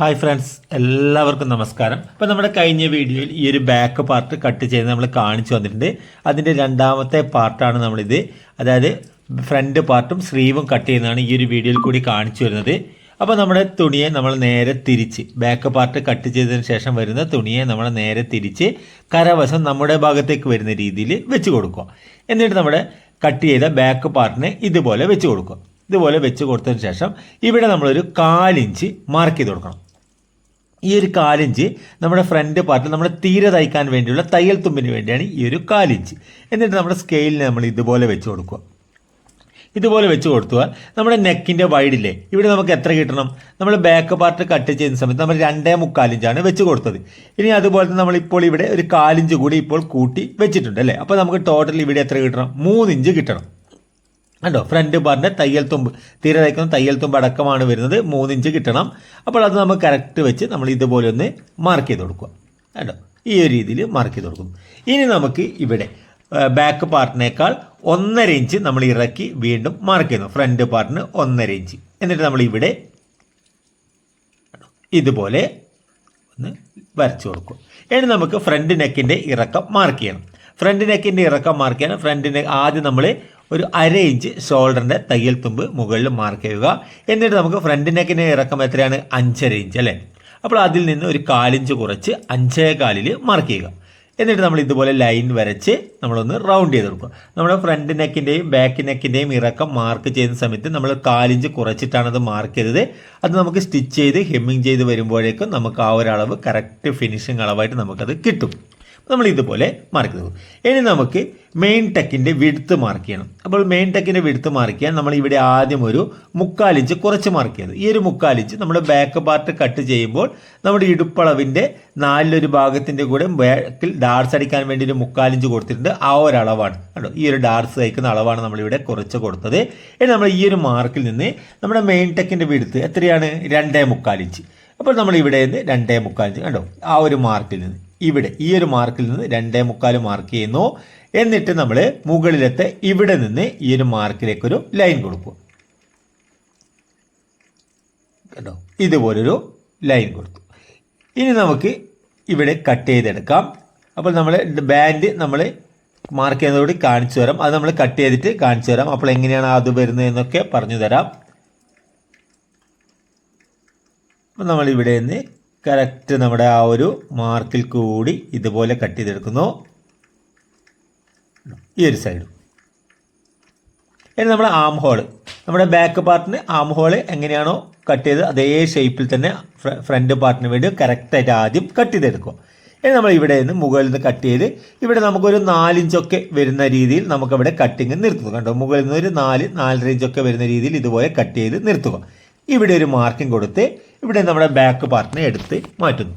Hi friends എല്ലാവർക്കും നമസ്കാരം. അപ്പോൾ നമ്മുടെ കഴിഞ്ഞ വീഡിയോയിൽ ഈ ഒരു ബാക്ക് പാർട്ട് കട്ട് ചെയ്ത് നമ്മൾ കാണിച്ചു വന്നിട്ടുണ്ട്. അതിന്റെ രണ്ടാമത്തെ പാർട്ടാണ് നമ്മളിത്. അതായത് ഫ്രണ്ട് പാർട്ടും സ്ലീവും കട്ട് ചെയ്യുന്നതാണ് ഈ ഒരു വീഡിയോയിൽ കൂടി കാണിച്ചു വരുന്നത്. അപ്പോൾ നമ്മുടെ തുണിയെ നമ്മൾ നേരെ തിരിച്ച് ബാക്ക് പാർട്ട് കട്ട് ചെയ്തതിന് ശേഷം വരുന്ന തുണിയെ നമ്മൾ നേരെ തിരിച്ച് കരവശം നമ്മുടെ ഭാഗത്തേക്ക് വരുന്ന രീതിയിൽ വെച്ച് കൊടുക്കുക. എന്നിട്ട് നമ്മുടെ കട്ട് ചെയ്ത ബാക്ക് പാർട്ടിനെ ഇതുപോലെ വെച്ച് കൊടുക്കുക. ഇതുപോലെ വെച്ച് കൊടുത്തതിന് ശേഷം ഇവിടെ നമ്മളൊരു കാലിഞ്ച് മാർക്ക് ചെയ്ത് കൊടുക്കണം. ഈ ഒരു കാലിഞ്ച് നമ്മുടെ ഫ്രണ്ട് പാർട്ടിൽ നമ്മുടെ തീരെ തയ്ക്കാൻ വേണ്ടിയുള്ള തയ്യൽ തുമ്പിന് വേണ്ടിയാണ് ഈ ഒരു കാലിഞ്ച്. എന്നിട്ട് നമ്മുടെ സ്കെയിലിൽ നമ്മൾ ഇതുപോലെ വെച്ച് കൊടുക്കുക. ഇതുപോലെ വെച്ച് കൊടുത്താൽ നമ്മുടെ നെക്കിന്റെ വൈഡില്ലേ ഇവിടെ നമുക്ക് എത്ര കിട്ടണം? നമ്മൾ ബാക്ക് പാർട്ട് കട്ട് ചെയ്യുന്ന സമയത്ത് നമ്മൾ രണ്ടേ മുക്കാലിഞ്ചാണ് വെച്ച് കൊടുത്തത്. ഇനി അതുപോലെ തന്നെ നമ്മളിപ്പോൾ ഇവിടെ ഒരു കാലിഞ്ച് കൂടി ഇപ്പോൾ കൂട്ടി വെച്ചിട്ടുണ്ട് അല്ലേ? അപ്പോൾ നമുക്ക് ടോട്ടൽ ഇവിടെ എത്ര കിട്ടണം? മൂന്നിഞ്ച് കിട്ടണം. കണ്ടോ? ഫ്രണ്ട് ബാറിന്റെ തയ്യൽ തുമ്പ്. തീരെ തയ്ക്കുന്ന തയ്യൽ തുമ്പ് അടക്കമാണ് വരുന്നത്. മൂന്നിഞ്ച് കിട്ടണം. അപ്പോൾ അത് നമുക്ക് കറക്റ്റ് വെച്ച് നമ്മൾ ഇതുപോലെ ഒന്ന് മാർക്ക് ചെയ്ത് കൊടുക്കുക. കണ്ടോ? ഈ ഒരു രീതിയിൽ മാർക്ക് ചെയ്ത് കൊടുക്കും. ഇനി നമുക്ക് ഇവിടെ ബാക്ക് പാർട്ടിനേക്കാൾ ഒന്നര ഇഞ്ച് നമ്മൾ ഇറക്കി വീണ്ടും മാർക്ക് ചെയ്യുന്നു. ഫ്രണ്ട് പാർട്ടിന് ഒന്നര ഇഞ്ച് എന്നിട്ട് നമ്മൾ ഇവിടെ ഇതുപോലെ ഒന്ന് വരച്ചു കൊടുക്കും. ഇനി നമുക്ക് ഫ്രണ്ട് നെക്കിന്റെ ഇറക്കം മാർക്ക് ചെയ്യണം. ഫ്രണ്ട് നെക്കിന്റെ ഇറക്കം മാർക്ക് ചെയ്യണം. ഫ്രണ്ട് നെക്ക് ആദ്യം നമ്മൾ ഒരു അര ഇഞ്ച് ഷോൾഡറിന്റെ തയ്യൽ തുമ്പ് മുകളിൽ മാർക്ക് ചെയ്യുക. എന്നിട്ട് നമുക്ക് ഫ്രണ്ട് നെക്കിന്റെ ഇറക്കം എത്രയാണ്? അഞ്ചര ഇഞ്ച് അല്ലേ? അപ്പോൾ അതിൽ നിന്ന് ഒരു കാലിഞ്ച് കുറച്ച് അഞ്ചേ കാലിൽ മാർക്ക് ചെയ്യുക. എന്നിട്ട് നമ്മൾ ഇതുപോലെ ലൈൻ വരച്ച് നമ്മളൊന്ന് റൗണ്ട് ചെയ്ത് കൊടുക്കുക. നമ്മുടെ ഫ്രണ്ട് നെക്കിന്റെയും ബാക്ക് നെക്കിന്റെയും ഇറക്കം മാർക്ക് ചെയ്യുന്ന സമയത്ത് നമ്മൾ കാലിഞ്ച് കുറച്ചിട്ടാണ് അത് മാർക്ക് ചെയ്തത്. അത് നമുക്ക് സ്റ്റിച്ച് ചെയ്ത് ഹെമ്മിങ് ചെയ്ത് വരുമ്പോഴേക്കും നമുക്ക് ആ ഒരളവ് കറക്റ്റ് ഫിനിഷിങ് അളവായിട്ട് നമുക്കത് കിട്ടും. നമ്മൾ ഇതുപോലെ മാർക്ക് ചെയ്തു. ഇനി നമുക്ക് മെയിൻ ടെക്കിന്റെ വിടുത്ത് മാർക്ക് ചെയ്യണം. അപ്പോൾ മെയിൻ ടെക്കിന്റെ വിടുത്ത് മാർക്ക് ചെയ്യാൻ നമ്മൾ ഇവിടെ ആദ്യം ഒരു മുക്കാലിഞ്ച് കുറച്ച് മാർക്ക് ചെയ്തു. ഈ ഒരു മുക്കാലിഞ്ച് നമ്മൾ ബാക്ക് പാർട്ട് കട്ട് ചെയ്യുമ്പോൾ നമ്മുടെ ഇടുപ്പളവിന്റെ നാലിലൊരു ഭാഗത്തിന്റെ കൂടെ ബാക്കിൽ ഡാർസ് അടിക്കാൻ വേണ്ടി ഒരു മുക്കാലിഞ്ച് കൊടുത്തിട്ടുണ്ട്. ആ ഒരു അളവാണ്. കേട്ടോ ഈ ഒരു ഡാർസ് കഴിക്കുന്ന അളവാണ് നമ്മളിവിടെ കുറച്ച് കൊടുത്തത്. ഇനി നമ്മൾ ഈ ഒരു മാർക്കിൽ നിന്ന് നമ്മുടെ മെയിൻ ടെക്കിന്റെ വിടുത്ത് എത്രയാണ്? രണ്ടേ മുക്കാലിഞ്ച് അപ്പോൾ നമ്മൾ ഇവിടെ നിന്ന് രണ്ടേ മുക്കാലിഞ്ച് കണ്ടോ? ആ ഒരു മാർക്കിൽ നിന്ന്. ഇവിടെ ഈ ഒരു മാർക്കിൽ നിന്ന് രണ്ടേ മുക്കാൽ മാർക്ക് ചെയ്യുന്നു. എന്നിട്ട് നമ്മൾ മുകളിലത്തെ ഇവിടെ നിന്ന് ഈ ഒരു മാർക്കിലേക്ക് ഒരു ലൈൻ കൊടുക്കും കേട്ടോ ഇതുപോലൊരു ലൈൻ കൊടുത്തു. ഇനി നമുക്ക് ഇവിടെ കട്ട് ചെയ്തെടുക്കാം. അപ്പോൾ നമ്മൾ ബാൻഡ് നമ്മൾ മാർക്ക് ചെയ്യുന്നതോടെ കാണിച്ചു തരാം. അത് നമ്മൾ കട്ട് ചെയ്തിട്ട് കാണിച്ചു തരാം. അപ്പോൾ എങ്ങനെയാണ് അത് വരുന്നത് എന്നൊക്കെ പറഞ്ഞു തരാം. അപ്പോൾ നമ്മൾ ഇവിടെ നിന്ന് കറക്റ്റ് നമ്മുടെ ആ ഒരു മാർക്കിൽ കൂടി ഇതുപോലെ കട്ട് ചെയ്തെടുക്കുന്നു. ഈ ഒരു സൈഡും ഇനി നമ്മുടെ ആം ഹോൾ നമ്മുടെ ബാക്ക് പാർട്ടിന് ആം ഹോൾ എങ്ങനെയാണോ കട്ട് ചെയ്ത് അതേ ഷേപ്പിൽ തന്നെ ഫ്രണ്ട് പാർട്ടിന് വേണ്ടി കറക്റ്റായിട്ട് ആദ്യം കട്ട് ചെയ്തെടുക്കുക. ഇനി നമ്മൾ ഇവിടെ നിന്ന് മുകളിൽ നിന്ന് കട്ട് ചെയ്ത് ഇവിടെ നമുക്കൊരു നാലിഞ്ചൊക്കെ വരുന്ന രീതിയിൽ നമുക്കവിടെ കട്ടിങ് നിർത്തുക കണ്ടോ? മുകളിൽ നിന്ന് ഒരു നാല് നാലര ഇഞ്ചൊക്കെ വരുന്ന രീതിയിൽ ഇതുപോലെ കട്ട് ചെയ്ത് നിർത്തുക. ഇവിടെ ഒരു മാർക്കിംഗ് കൊടുത്ത് ഇവിടെ നമ്മുടെ ബാക്ക് പാർട്ടിനെ എടുത്ത് മാറ്റുന്നു.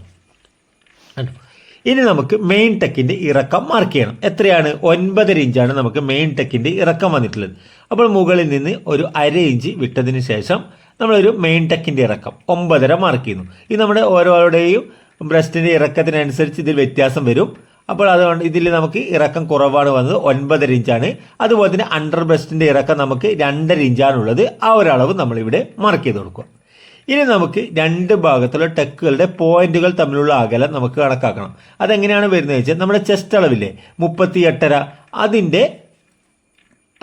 ഇനി നമുക്ക് മെയിൻ ടെക്കിന്റെ ഇറക്കം മാർക്ക് ചെയ്യണം. എത്രയാണ്? ഒൻപതര ഇഞ്ചാണ് നമുക്ക് മെയിൻ ടെക്കിന്റെ ഇറക്കം വന്നിട്ടുള്ളത്. അപ്പോൾ മുകളിൽ നിന്ന് ഒരു അര ഇഞ്ച് വിട്ടതിന് ശേഷം നമ്മളൊരു മെയിൻ ടെക്കിന്റെ ഇറക്കം ഒമ്പതര മാർക്ക് ചെയ്യുന്നു. ഇത് നമ്മുടെ ഓരോരുടെയും ബ്രസ്റ്റിന്റെ ഇറക്കത്തിനനുസരിച്ച് ഇതിൽ വ്യത്യാസം വരും. അപ്പോൾ അതുകൊണ്ട് ഇതിൽ നമുക്ക് ഇറക്കം കുറവാണ് വന്നത് ഒൻപതര ഇഞ്ചാണ്. അതുപോലെ തന്നെ അണ്ടർ ബ്രസ്റ്റിന്റെ ഇറക്കം നമുക്ക് രണ്ടര ഇഞ്ചാണുള്ളത്. ആ ഒരളവ് നമ്മളിവിടെ മാർക്ക് ചെയ്ത് കൊടുക്കുക. ഇനി നമുക്ക് രണ്ട് ഭാഗത്തുള്ള ടെക്കുകളുടെ പോയിന്റുകൾ തമ്മിലുള്ള അകലം നമുക്ക് കണക്കാക്കണം. അതെങ്ങനെയാണ് വരുന്നത് വെച്ചാൽ നമ്മുടെ ചെസ്റ്റ് അളവില്ലേ? മുപ്പത്തി എട്ടര അതിന്റെ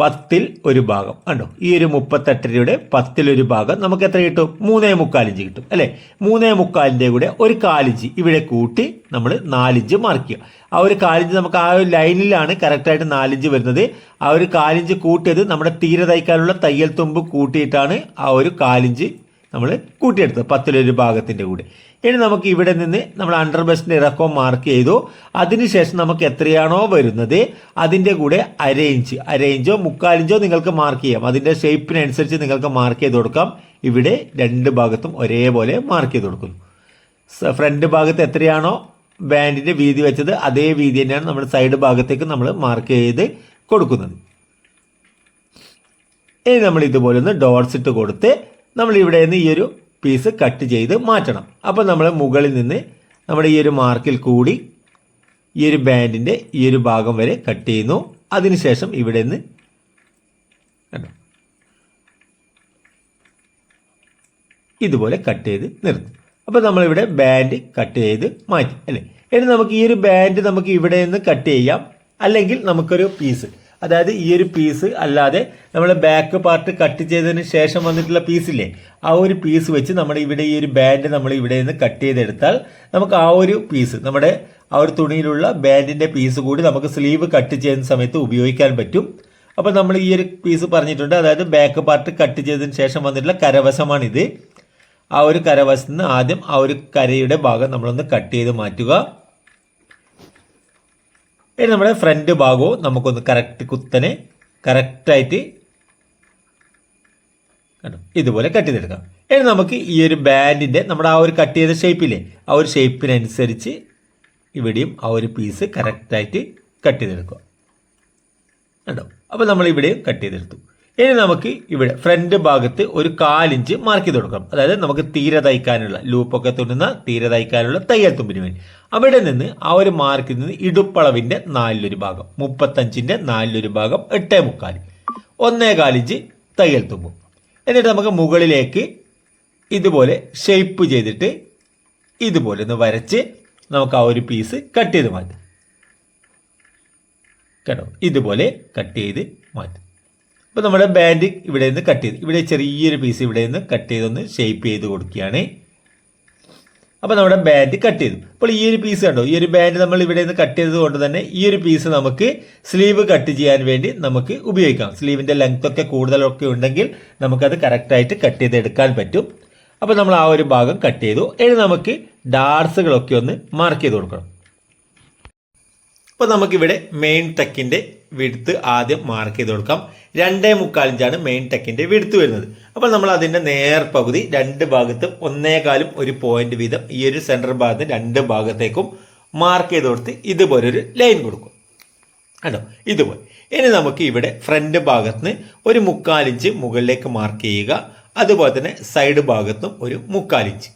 പത്തിൽ ഒരു ഭാഗം. കണ്ടോ? ഈ ഒരു മുപ്പത്തെട്ട് രൂപയുടെ പത്തിലൊരു ഭാഗം നമുക്ക് എത്ര കിട്ടും? മൂന്നേ മുക്കാലിഞ്ച് കിട്ടും. അല്ലേ? മൂന്നേ മുക്കാലിന്റെ കൂടെ ഒരു കാലിഞ്ച് ഇവിടെ കൂട്ടി നമ്മൾ നാലിഞ്ച് മാർക്ക് ചെയ്യുക. ആ ഒരു കാലിഞ്ച് നമുക്ക് ആ ഒരു ലൈനിലാണ് കറക്റ്റായിട്ട് നാലിഞ്ച് വരുന്നത്. ആ ഒരു കാലിഞ്ച് കൂട്ടിയത് നമ്മുടെ തീരെ തയ്ക്കാനുള്ള തയ്യൽ തുമ്പ് കൂട്ടിയിട്ടാണ് ആ ഒരു കാലിഞ്ച് നമ്മൾ കൂട്ടിയെടുത്തത് പത്തിലൊരു ഭാഗത്തിന്റെ കൂടെ. ഇനി നമുക്ക് ഇവിടെ നിന്ന് നമ്മൾ അണ്ടർ ബെസ്റ്റിന്റെ ഇറക്കം മാർക്ക് ചെയ്തു. അതിനുശേഷം നമുക്ക് എത്രയാണോ വരുന്നത് അതിന്റെ കൂടെ അരയിഞ്ച് അരയിഞ്ചോ മുക്കാലിഞ്ചോ നിങ്ങൾക്ക് മാർക്ക് ചെയ്യാം. അതിന്റെ ഷേപ്പിനനുസരിച്ച് നിങ്ങൾക്ക് മാർക്ക് ചെയ്ത് കൊടുക്കാം. ഇവിടെ രണ്ട് ഭാഗത്തും ഒരേപോലെ മാർക്ക് ചെയ്ത് കൊടുക്കുന്നു. ഫ്രണ്ട് ഭാഗത്ത് എത്രയാണോ ബാൻഡിന്റെ വീതി വെച്ചത് അതേ വീതി തന്നെയാണ് നമ്മൾ സൈഡ് ഭാഗത്തേക്ക് നമ്മൾ മാർക്ക് ചെയ്ത് കൊടുക്കുന്നത്. ഇനി നമ്മൾ ഇതുപോലെ ഒന്ന് ഡോട്ട്സ് ഇട്ട് കൊടുത്ത് നമ്മൾ ഇവിടെ നിന്ന് ഈ ഒരു പീസ് കട്ട് ചെയ്ത് മാറ്റണം. അപ്പോൾ നമ്മൾ മുകളിൽ നിന്ന് നമ്മുടെ ഈ ഒരു മാർക്കിൽ കൂടി ഈ ഒരു ബാൻഡിന്റെ ഈ ഒരു ഭാഗം വരെ കട്ട് ചെയ്യുന്നു. അതിനുശേഷം ഇവിടെ നിന്ന് കണ്ടോ? ഇതുപോലെ കട്ട് ചെയ്ത് നിർത്തും അപ്പോൾ നമ്മളിവിടെ ബാൻഡ് കട്ട് ചെയ്ത് മാറ്റി അല്ലേ? ഇനി നമുക്ക് ഈ ഒരു ബാൻഡ് നമുക്ക് ഇവിടെ നിന്ന് കട്ട് ചെയ്യാം. അല്ലെങ്കിൽ നമുക്കൊരു പീസ് അതായത് ഈ ഒരു പീസ് അല്ലാതെ നമ്മൾ ബാക്ക് പാർട്ട് കട്ട് ചെയ്തതിന് ശേഷം വന്നിട്ടുള്ള പീസില്ലേ ആ ഒരു പീസ് വെച്ച് നമ്മൾ ഇവിടെ ഈ ഒരു ബാൻഡ് നമ്മൾ ഇവിടെ നിന്ന് കട്ട് ചെയ്തെടുത്താൽ നമുക്ക് ആ ഒരു പീസ് നമ്മുടെ ആ ഒരു തുണിയിലുള്ള ബാൻഡിന്റെ പീസ് കൂടി നമുക്ക് സ്ലീവ് കട്ട് ചെയ്യുന്ന സമയത്ത് ഉപയോഗിക്കാൻ പറ്റും. അപ്പോൾ നമ്മൾ ഈ ഒരു പീസ് പറഞ്ഞിട്ടുണ്ട്. അതായത് ബാക്ക് പാർട്ട് കട്ട് ചെയ്തതിന് ശേഷം വന്നിട്ടുള്ള കരവശമാണിത്. ആ ഒരു കരവശത്ത് നിന്ന് ആദ്യം ആ ഒരു കരയുടെ ഭാഗം നമ്മളൊന്ന് കട്ട് ചെയ്ത് മാറ്റുക. ഇനി നമ്മുടെ ഫ്രണ്ട് ഭാഗവും നമുക്കൊന്ന് കറക്റ്റ് കുത്തനെ കറക്റ്റായിട്ട് കണ്ടോ? ഇതുപോലെ കട്ട് ചെയ്തെടുക്കാം. ഇനി നമുക്ക് ഈ ഒരു ബാൻഡിന്റെ നമ്മുടെ ആ ഒരു കട്ട് ചെയ്ത ഷേപ്പില്ലേ ആ ഒരു ഷേപ്പിനനുസരിച്ച് ഇവിടെയും ആ ഒരു പീസ് കറക്റ്റായിട്ട് കട്ട് ചെയ്തെടുക്കുക. കണ്ടോ? അപ്പോൾ നമ്മൾ ഇവിടെയും കട്ട് ചെയ്തെടുത്തു. ഇനി നമുക്ക് ഇവിടെ ഫ്രണ്ട് ഭാഗത്ത് ഒരു കാലിഞ്ച് മാർക്ക് ചെയ്ത് കൊടുക്കണം അതായത് നമുക്ക് തീര തയ്ക്കാനുള്ള ലൂപ്പൊക്കെ തുന്നുന്ന തീര തയ്ക്കാനുള്ള തയ്യൽ തുമ്പിന് വേണ്ടി. അവിടെ നിന്ന് ആ ഒരു മാർക്കിൽ നിന്ന് ഇടുപ്പളവിന്റെ നാലിലൊരു ഭാഗം മുപ്പത്തഞ്ചിന്റെ നാലിലൊരു ഭാഗം എട്ടേ മുക്കാൽ. ഒന്നേ കാലിഞ്ച് തയ്യൽ തുമ്പും. എന്നിട്ട് നമുക്ക് മുകളിലേക്ക് ഇതുപോലെ ഷേപ്പ് ചെയ്തിട്ട് ഇതുപോലെ ഒന്ന് വരച്ച് നമുക്ക് ആ ഒരു പീസ് കട്ട് ചെയ്ത് മാറ്റാം. കേട്ടോ? ഇതുപോലെ കട്ട് ചെയ്ത് മാറ്റും. അപ്പോൾ നമ്മുടെ ബാൻഡ് ഇവിടെ നിന്ന് കട്ട് ചെയ്ത്. ഇവിടെ ചെറിയൊരു പീസ് ഇവിടെ നിന്ന് കട്ട് ചെയ്തൊന്ന് ഷേപ്പ് ചെയ്ത് കൊടുക്കുകയാണ്. അപ്പോൾ നമ്മുടെ ബാൻഡ് കട്ട് ചെയ്തു. അപ്പോൾ ഈ ഒരു പീസ് കണ്ടോ? ഈ ഒരു ബാൻഡ് നമ്മൾ ഇവിടെ നിന്ന് കട്ട് ചെയ്തത് കൊണ്ട് തന്നെ ഈ ഒരു പീസ് നമുക്ക് സ്ലീവ് കട്ട് ചെയ്യാൻ വേണ്ടി നമുക്ക് ഉപയോഗിക്കാം. സ്ലീവിന്റെ ലെങ്ത് ഒക്കെ കൂടുതലൊക്കെ ഉണ്ടെങ്കിൽ നമുക്കത് കറക്റ്റായിട്ട് കട്ട് ചെയ്തെടുക്കാൻ പറ്റും. അപ്പോൾ നമ്മൾ ആ ഒരു ഭാഗം കട്ട് ചെയ്തു. ഇനി നമുക്ക് ഡാർസുകളൊക്കെ ഒന്ന് മാർക്ക് ചെയ്ത് കൊടുക്കണം. അപ്പോൾ നമുക്കിവിടെ മെയിൻ ടെക്കിന്റെ വിടുത്ത് ആദ്യം മാർക്ക് ചെയ്ത് കൊടുക്കാം. രണ്ടേ മുക്കാലിഞ്ചാണ് മെയിൻ ടെക്കിന്റെ വിടുത്ത് വരുന്നത്. അപ്പോൾ നമ്മൾ അതിന്റെ നേർപകുതി രണ്ട് ഭാഗത്തും ഒന്നേകാലും ഒരു പോയിന്റ് വീതം ഈ ഒരു സെന്റർ ഭാഗത്ത് രണ്ട് ഭാഗത്തേക്കും മാർക്ക് ചെയ്ത് കൊടുത്ത് ഇതുപോലെ ഒരു ലൈൻ കൊടുക്കും. കണ്ടോ? ഇതുപോലെ. ഇനി നമുക്ക് ഇവിടെ ഫ്രണ്ട് ഭാഗത്ത് ഒരു മുക്കാലിഞ്ച് മുകളിലേക്ക് മാർക്ക് ചെയ്യുക. അതുപോലെ തന്നെ സൈഡ് ഭാഗത്തും ഒരു മുക്കാലിഞ്ച്.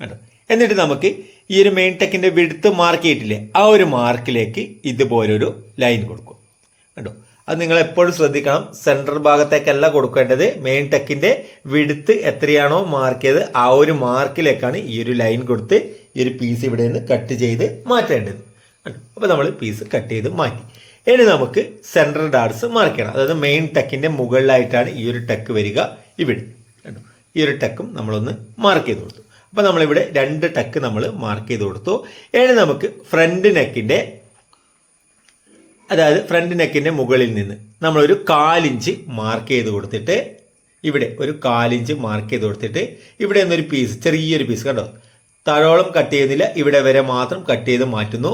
കണ്ടോ? എന്നിട്ട് നമുക്ക് ഈ ഒരു മെയിൻ ടെക്കിന്റെ വിടുത്ത് മാർക്ക് ചെയ്തിട്ടില്ലേ? ആ ഒരു മാർക്കിലേക്ക് ഇതുപോലൊരു ലൈൻ കൊടുക്കും. കണ്ടോ? അത് നിങ്ങൾ എപ്പോഴും ശ്രദ്ധിക്കണം. സെൻട്രൽ ഭാഗത്തേക്കല്ല കൊടുക്കേണ്ടത്. മെയിൻ ടെക്കിന്റെ വിടുത്ത് എത്രയാണോ മാർക്ക് ചെയ്ത് ആ ഒരു മാർക്കിലേക്കാണ് ഈ ഒരു ലൈൻ കൊടുത്ത് ഈ ഒരു പീസ് ഇവിടെ നിന്ന് കട്ട് ചെയ്ത് മാറ്റേണ്ടത്. അപ്പോൾ നമ്മൾ പീസ് കട്ട് ചെയ്ത് മാറ്റി. ഇനി നമുക്ക് സെൻട്രൽ ഡാർട്സ് മാർക്ക് ചെയ്യണം. അതായത് മെയിൻ ടെക്കിന്റെ മുകളിലായിട്ടാണ് ഈ ഒരു ടെക്ക് വരിക ഇവിടെ. കണ്ടോ? ഈ ഒരു ടെക്കും നമ്മളൊന്ന് മാർക്ക് ചെയ്ത് കൊടുത്തു. അപ്പോൾ നമ്മളിവിടെ രണ്ട് ടെക്ക് നമ്മൾ മാർക്ക് ചെയ്ത് കൊടുത്തു. ഇനി നമുക്ക് ഫ്രണ്ട് നെക്കിന്റെ അതായത് ഫ്രണ്ട് നെക്കിന്റെ മുകളിൽ നിന്ന് നമ്മളൊരു കാലിഞ്ച് മാർക്ക് ചെയ്ത് കൊടുത്തിട്ട് ഇവിടെ ഒരു കാലിഞ്ച് മാർക്ക് ചെയ്ത് കൊടുത്തിട്ട് ഇവിടെ നിന്നൊരു പീസ് ചെറിയൊരു പീസ് കേട്ടോ താഴോളം കട്ട് ചെയ്യുന്നില്ല. ഇവിടെ വരെ മാത്രം കട്ട് ചെയ്ത് മാറ്റുന്നു.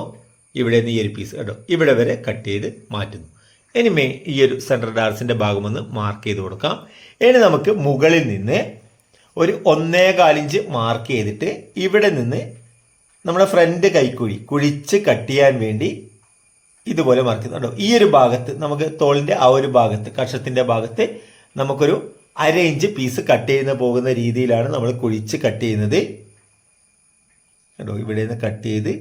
ഇവിടെ നിന്ന് ഈ ഒരു പീസ് കേട്ടോ ഇവിടെ വരെ കട്ട് ചെയ്ത് മാറ്റുന്നു. ഇനി മേ ഈ ഒരു സെൻട്രൽ ഡാർസിന്റെ ഭാഗമൊന്ന് മാർക്ക് ചെയ്ത് കൊടുക്കാം. ഇനി നമുക്ക് മുകളിൽ നിന്ന് ഒരു ഒന്നേ കാലിഞ്ച് മാർക്ക് ചെയ്തിട്ട് ഇവിടെ നിന്ന് നമ്മുടെ ഫ്രണ്ട് കൈക്കുഴി കുഴിച്ച് കട്ട് ചെയ്യാൻ വേണ്ടി ഇതുപോലെ മാർക്ക് ചെയ്യുന്നുണ്ടോ ഈ ഒരു ഭാഗത്ത് നമുക്ക് തോളിന്റെ ആ ഒരു ഭാഗത്ത് കഷത്തിന്റെ ഭാഗത്ത് നമുക്കൊരു അര ഇഞ്ച് പീസ് കട്ട് ചെയ്യുന്ന പോകുന്ന രീതിയിലാണ് നമ്മൾ കുഴിച്ച് കട്ട് ചെയ്യുന്നത്. കേട്ടോ ഇവിടെ നിന്ന് കട്ട് ചെയ്ത്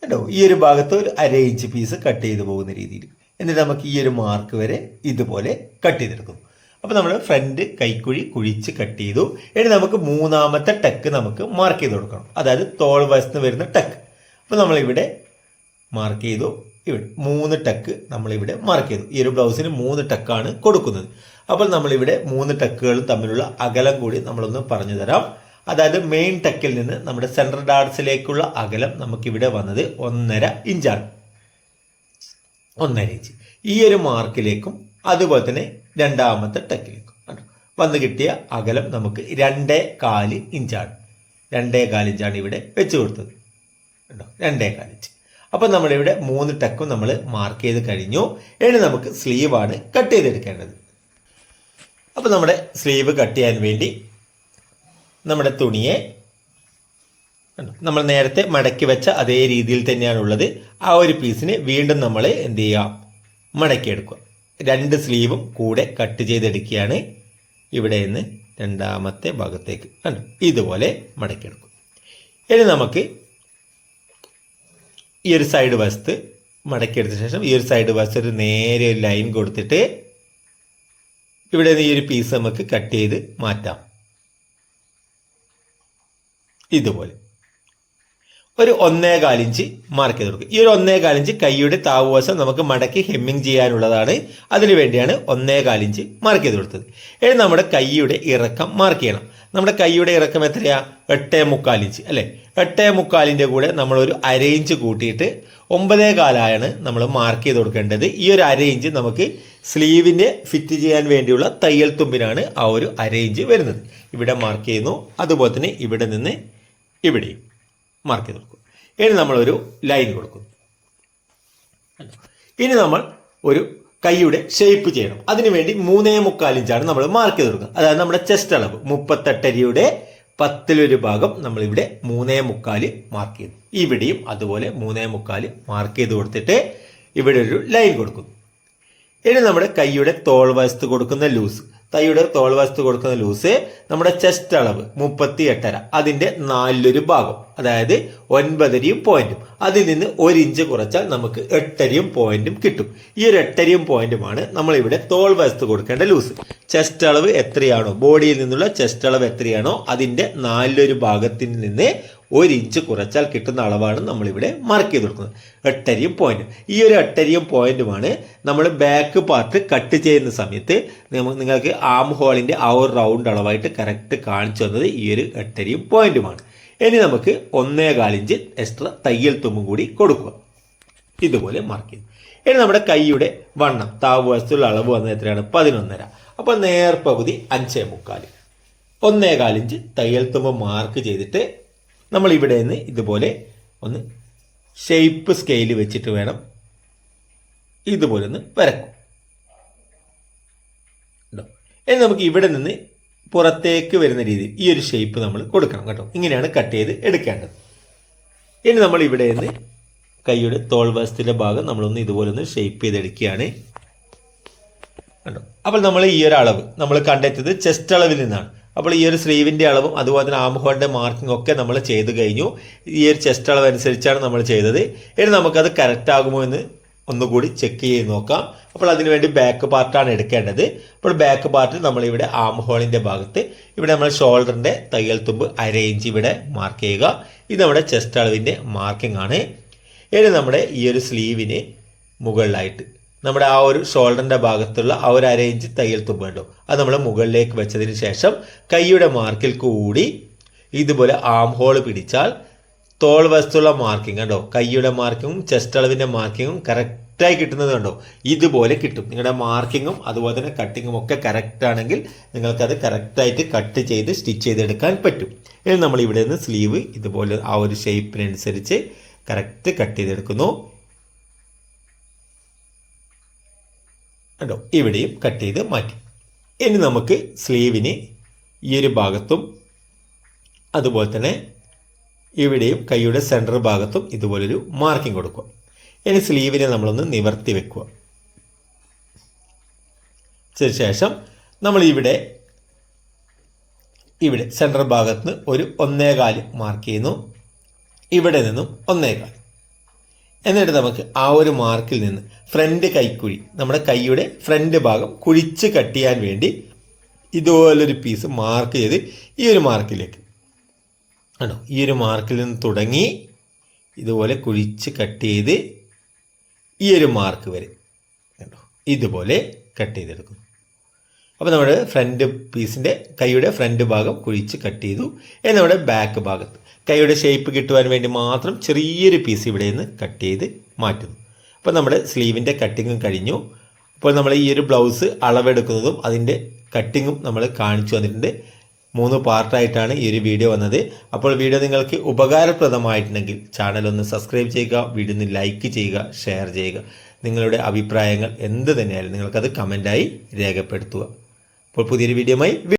കേട്ടോ ഈ ഒരു ഭാഗത്ത് ഒരു അര ഇഞ്ച് പീസ് കട്ട് ചെയ്ത് പോകുന്ന രീതിയിൽ. എന്നിട്ട് നമുക്ക് ഈ ഒരു മാർക്ക് വരെ ഇതുപോലെ കട്ട് ചെയ്തെടുക്കും അപ്പോൾ നമ്മൾ ഫ്രണ്ട് കൈക്കുഴി കുഴിച്ച് കട്ട് ചെയ്തു. ഇനി നമുക്ക് മൂന്നാമത്തെ ടെക്ക് നമുക്ക് മാർക്ക് ചെയ്ത് കൊടുക്കണം. അതായത് തോൾ വശത്ത് വരുന്ന ടെക്ക് അപ്പോൾ നമ്മളിവിടെ മാർക്ക് ചെയ്തു. ഇവിടെ മൂന്ന് ടക്ക് നമ്മളിവിടെ മാർക്ക് ചെയ്തു ഈ ഒരു ബ്ലൗസിന് മൂന്ന് ടക്കാണ് കൊടുക്കുന്നത്. അപ്പോൾ നമ്മളിവിടെ മൂന്ന് ടക്കുകളും തമ്മിലുള്ള അകലം കൂടി നമ്മളൊന്ന് പറഞ്ഞു തരാം. അതായത് മെയിൻ ടക്കിൽ നിന്ന് നമ്മുടെ സെൻട്രൽ ഡാർട്സിലേക്കുള്ള അകലം നമുക്കിവിടെ വന്നത് ഒന്നര ഇഞ്ചാണ് ഒന്നര ഇഞ്ച് ഈ ഒരു മാർക്കിലേക്കും അതുപോലെ തന്നെ രണ്ടാമത്തെ ടക്കിലേക്കും വന്ന് കിട്ടിയ അകലം നമുക്ക് രണ്ടേ കാൽ ഇഞ്ചാണ് രണ്ടേ കാലിഞ്ചാണ് ഇവിടെ വെച്ച് കൊടുത്തത്. രണ്ടേ കാലിഞ്ച് അപ്പോൾ നമ്മളിവിടെ മൂന്ന് ടക്കും നമ്മൾ മാർക്ക് ചെയ്ത് കഴിഞ്ഞു. ഇനി നമുക്ക് സ്ലീവാണ് കട്ട് ചെയ്തെടുക്കേണ്ടത്. അപ്പോൾ നമ്മുടെ സ്ലീവ് കട്ട് ചെയ്യാൻ വേണ്ടി നമ്മുടെ തുണിയെ? നമ്മൾ നേരത്തെ മടക്കി വെച്ച അതേ രീതിയിൽ തന്നെയാണ് ഉള്ളത് ആ ഒരു പീസിന് വീണ്ടും നമ്മൾ എന്ത് ചെയ്യാം മടക്കിയെടുക്കുക രണ്ട് സ്ലീവും കൂടെ കട്ട് ചെയ്തെടുക്കുകയാണ് ഇവിടെ നിന്ന് രണ്ടാമത്തെ ഭാഗത്തേക്ക്. കണ്ടോ? ഇതുപോലെ മടക്കിയെടുക്കും ഇനി നമുക്ക് ഈ ഒരു സൈഡ് വശത്ത് മടക്കിയെടുത്ത ശേഷം ഈ ഒരു സൈഡ് വശത്ത് ഒരു നേരെ ഒരു ലൈൻ കൊടുത്തിട്ട് ഇവിടെ നിന്ന് ഈ ഒരു പീസ് നമുക്ക് കട്ട് ചെയ്ത് മാറ്റാം. ഇതുപോലെ. ഒരു ഒന്നേ ഇഞ്ച് മാർക്ക് ചെയ്ത് കൊടുക്കും ഈ ഒരു ഒന്നേ കാലിഞ്ച് കൈയുടെ താവുവശം നമുക്ക് മടക്കി ഹെമ്മിങ് ചെയ്യാനുള്ളതാണ്. അതിനു വേണ്ടിയാണ് ഒന്നേ ഇഞ്ച് മാർക്ക് ചെയ്ത് കൊടുത്തത്. ഇനി നമ്മുടെ കൈയുടെ ഇറക്കം മാർക്ക് ചെയ്യണം. നമ്മുടെ കൈയുടെ ഇറക്കം എത്രയാ? എട്ടേ മുക്കാലിഞ്ച് അല്ലേ? എട്ടേ മുക്കാലിന്റെ കൂടെ നമ്മളൊരു അരയിഞ്ച് കൂട്ടിയിട്ട് ഒമ്പതേ കാലാണ് നമ്മൾ മാർക്ക് ചെയ്ത് കൊടുക്കേണ്ടത്. ഈ ഒരു അരയിഞ്ച് നമുക്ക് സ്ലീവിന്റെ ഫിറ്റ് ചെയ്യാൻ വേണ്ടിയുള്ള തയ്യൽ തുമ്പിനാണ് ആ ഒരു അരയിഞ്ച് വരുന്നത്. ഇവിടെ മാർക്ക് ചെയ്യുന്നു. അതുപോലെ തന്നെ ഇവിടെ നിന്ന് ഇവിടെയും മാർക്ക് ചെയ്ത് കൊടുക്കും ഇനി നമ്മളൊരു ലൈൻ കൊടുക്കുന്നു. ഇനി നമ്മൾ ഒരു കൈയുടെ ഷേപ്പ് ചെയ്യണം. അതിനുവേണ്ടി മൂന്നേ മുക്കാൽ ഇഞ്ചാണ് നമ്മൾ മാർക്ക് ചെയ്ത് കൊടുക്കുക. അതായത് നമ്മുടെ ചെസ്റ്റ് അളവ് മുപ്പത്തെട്ടരിയുടെ പത്തിലൊരു ഭാഗം നമ്മളിവിടെ മൂന്നേ മുക്കാൽ മാർക്ക് ചെയ്തു ഇവിടെയും അതുപോലെ മൂന്നേ മുക്കാൽ മാർക്ക് ചെയ്ത് കൊടുത്തിട്ട് ഇവിടെ ഒരു ലൈൻ കൊടുക്കുന്നു. ഇനി നമ്മുടെ കൈയുടെ തോൾ വശത്ത് കൊടുക്കുന്ന ലൂസ് കൈയുടെ തോൾ വശത്ത് കൊടുക്കുന്ന ലൂസ് നമ്മുടെ ചെസ്റ്റ് അളവ് മുപ്പത്തി എട്ടര അതിന്റെ നാലിലൊരു ഭാഗം. അതായത് ഒൻപതരയും പോയിന്റും അതിൽ നിന്ന് ഒരു ഇഞ്ച് കുറച്ചാൽ നമുക്ക് എട്ടരയും പോയിന്റും കിട്ടും. ഈ ഒരു എട്ടരയും പോയിന്റുമാണ് നമ്മൾ ഇവിടെ തോൾ വശത്ത് കൊടുക്കേണ്ട ലൂസ്. ചെസ്റ്റ് അളവ് എത്രയാണോ? ബോഡിയിൽ നിന്നുള്ള ചെസ്റ്റ് അളവ് എത്രയാണോ? അതിന്റെ നാലിലൊരു ഭാഗത്തിൽ നിന്ന് ഒരു ഇഞ്ച് കുറച്ചാൽ കിട്ടുന്ന അളവാണ് നമ്മളിവിടെ മാർക്ക് ചെയ്ത് കൊടുക്കുന്നത് എട്ടരിയും പോയിന്റും ഈ ഒരു എട്ടരിയും പോയിന്റുമാണ് നമ്മൾ ബാക്ക് പാർട്ട് കട്ട് ചെയ്യുന്ന സമയത്ത് നിങ്ങൾക്ക് ആം ഹോളിന്റെ ആ ഒരു റൗണ്ട് അളവായിട്ട് കറക്റ്റ് കാണിച്ചു തന്നത് ഈ ഒരു എട്ടരിയും പോയിന്റുമാണ് ഇനി നമുക്ക് ഒന്നേ കാലിഞ്ച് എക്സ്ട്രാ തയ്യൽ തുമ്പും കൂടി കൊടുക്കുക. ഇതുപോലെ മാർക്ക് ചെയ്തു. ഇനി നമ്മുടെ കൈയുടെ വണ്ണം താവ് വശത്തുള്ള അളവ് വന്നത് എത്രയാണ്? പതിനൊന്നര. അപ്പോൾ നേർപകുതി അഞ്ചേ മുക്കാൽ. ഒന്നേ കാലിഞ്ച് തയ്യൽ തുമ്പ് മാർക്ക് ചെയ്തിട്ട് നമ്മൾ ഇവിടെ നിന്ന് ഇതുപോലെ ഒന്ന് ഷേപ്പ് സ്കെയിൽ വെച്ചിട്ട് വേണം ഇതുപോലെ ഒന്ന് വരക്കും? ഇനി നമുക്ക് ഇവിടെ നിന്ന് പുറത്തേക്ക് വരുന്ന രീതിയിൽ ഈ ഒരു ഷേപ്പ് നമ്മൾ കൊടുക്കണം കേട്ടോ. ഇങ്ങനെയാണ് കട്ട് ചെയ്ത് എടുക്കേണ്ടത്. ഇനി നമ്മൾ ഇവിടെ നിന്ന് കൈയുടെ തോൾ വശത്തിന്റെ ഭാഗം നമ്മളൊന്ന് ഇതുപോലെ ഒന്ന് ഷേപ്പ് ചെയ്തെടുക്കുകയാണ്. കണ്ടോ? അപ്പോൾ നമ്മൾ ഈ ഒരു അളവ് നമ്മൾ കണ്ടെത്തിയത് ചെസ്റ്റ് അളവിൽ നിന്നാണ്. അപ്പോൾ ഈ ഒരു സ്ലീവിന്റെ അളവും അതുപോലെ തന്നെ ആംഹോളിന്റെ മാർക്കിംഗ് ഒക്കെ നമ്മൾ ചെയ്ത് കഴിഞ്ഞു. ഈ ഒരു ചെസ്റ്റ് അളവ് അനുസരിച്ചാണ് നമ്മൾ ചെയ്തത്. ഇനി നമുക്കത് കറക്റ്റ് ആകുമോ എന്ന് ഒന്നുകൂടി ചെക്ക് ചെയ്ത് നോക്കാം. അപ്പോൾ അതിനുവേണ്ടി ബാക്ക് പാർട്ടാണ് എടുക്കേണ്ടത്. അപ്പോൾ ബാക്ക് പാർട്ടിൽ നമ്മളിവിടെ ആം ഹോളിന്റെ ഭാഗത്ത് ഇവിടെ നമ്മൾ ഷോൾഡറിന്റെ തയ്യൽ തുമ്പ് അരയിഞ്ച് ഇവിടെ മാർക്ക് ചെയ്യുക. ഇത് നമ്മുടെ ചെസ്റ്റ് അളവിന്റെ മാർക്കിംഗ് ആണ്. ഇനി നമ്മുടെ ഈ ഒരു സ്ലീവിന് മുകളിലായിട്ട് നമ്മുടെ ആ ഒരു ഷോൾഡറിന്റെ ഭാഗത്തുള്ള ആ ഒരു അരേഞ്ച് തയ്യൽ തുമ്പ് കണ്ടു? അത് നമ്മൾ മുകളിലേക്ക് വെച്ചതിന് ശേഷം കൈയുടെ മാർക്കിൽ കൂടി ഇതുപോലെ ആം ഹോൾ പിടിച്ചാൽ തോൾ വശത്തുള്ള മാർക്കിംഗ് കണ്ടോ? കൈയുടെ മാർക്കിങ്ങും ചെസ്റ്റ് അളവിന്റെ മാർക്കിങ്ങും കറക്റ്റായി കിട്ടുന്നത് കണ്ടോ? ഇതുപോലെ കിട്ടും. നിങ്ങളുടെ മാർക്കിങ്ങും അതുപോലെ തന്നെ കട്ടിങ്ങും ഒക്കെ കറക്റ്റ് ആണെങ്കിൽ നിങ്ങൾക്കത് കറക്റ്റായിട്ട് കട്ട് ചെയ്ത് സ്റ്റിച്ച് ചെയ്തെടുക്കാൻ പറ്റും. ഇനി നമ്മൾ ഇവിടെ നിന്ന് സ്ലീവ് ഇതുപോലെ ആ ഒരു ഷേപ്പിനനുസരിച്ച് കറക്റ്റ് കട്ട് ചെയ്തെടുക്കുന്നു. കണ്ടോ? ഇവിടെയും കട്ട് ചെയ്ത് മാറ്റി. ഇനി നമുക്ക് സ്ലീവിന് ഈ ഒരു ഭാഗത്തും അതുപോലെ തന്നെ ഇവിടെയും കൈയുടെ സെന്റർ ഭാഗത്തും ഇതുപോലൊരു മാർക്കിംഗ് കൊടുക്കുക. ഇനി സ്ലീവിനെ നമ്മളൊന്ന് നിവർത്തി വെക്കുക. ശേഷം നമ്മൾ ഇവിടെ ഇവിടെ സെന്റർ ഭാഗത്ത് നിന്ന് ഒരു ഒന്നേകാൽ മാർക്ക് ചെയ്യുന്നു. ഇവിടെ നിന്നും ഒന്നേകാൽ എന്നിട്ട് നമുക്ക് ആ ഒരു മാർക്കിൽ നിന്ന് ഫ്രണ്ട് കൈക്കുഴി നമ്മുടെ കൈയുടെ ഫ്രണ്ട് ഭാഗം കുഴിച്ച് കട്ട് ചെയ്യാൻ വേണ്ടി ഇതുപോലൊരു പീസ് മാർക്ക് ചെയ്ത് ഈ ഒരു മാർക്കിലേക്ക്. ആണോ ഈ ഒരു മാർക്കിൽ നിന്ന് തുടങ്ങി ഇതുപോലെ കുഴിച്ച് കട്ട് ചെയ്ത് ഈ ഒരു മാർക്ക് വരെ. കണ്ടോ? ഇതുപോലെ കട്ട് ചെയ്തെടുക്കുന്നു. അപ്പോൾ നമ്മുടെ ഫ്രണ്ട് പീസിന്റെ കൈയുടെ ഫ്രണ്ട് ഭാഗം കുഴിച്ച് കട്ട് ചെയ്തു. നമ്മുടെ ബാക്ക് ഭാഗത്ത് കൈയുടെ ഷേപ്പ് കിട്ടുവാൻ വേണ്ടി മാത്രം ചെറിയൊരു പീസ് ഇവിടെ നിന്ന് കട്ട് ചെയ്ത് മാറ്റുന്നു. അപ്പോൾ നമ്മുടെ സ്ലീവിന്റെ കട്ടിങ്ങും കഴിഞ്ഞു. അപ്പോൾ നമ്മൾ ഈ ഒരു ബ്ലൗസ് അളവെടുക്കുന്നതും അതിന്റെ കട്ടിങ്ങും നമ്മൾ കാണിച്ചു വന്നിട്ടുണ്ട് മൂന്ന് പാർട്ടായിട്ടാണ് ഈ ഒരു വീഡിയോ വന്നത്. അപ്പോൾ വീഡിയോ നിങ്ങൾക്ക് ഉപകാരപ്രദമായിട്ടുണ്ടെങ്കിൽ ചാനൽ ഒന്ന് സബ്സ്ക്രൈബ് ചെയ്യുക വീഡിയോ ഒന്ന് ലൈക്ക് ചെയ്യുക ഷെയർ ചെയ്യുക. നിങ്ങളുടെ അഭിപ്രായങ്ങൾ എന്ത് തന്നെയായാലും നിങ്ങൾക്കത് കമന്റായി രേഖപ്പെടുത്തുക. അപ്പോൾ പുതിയൊരു വീഡിയോയുമായി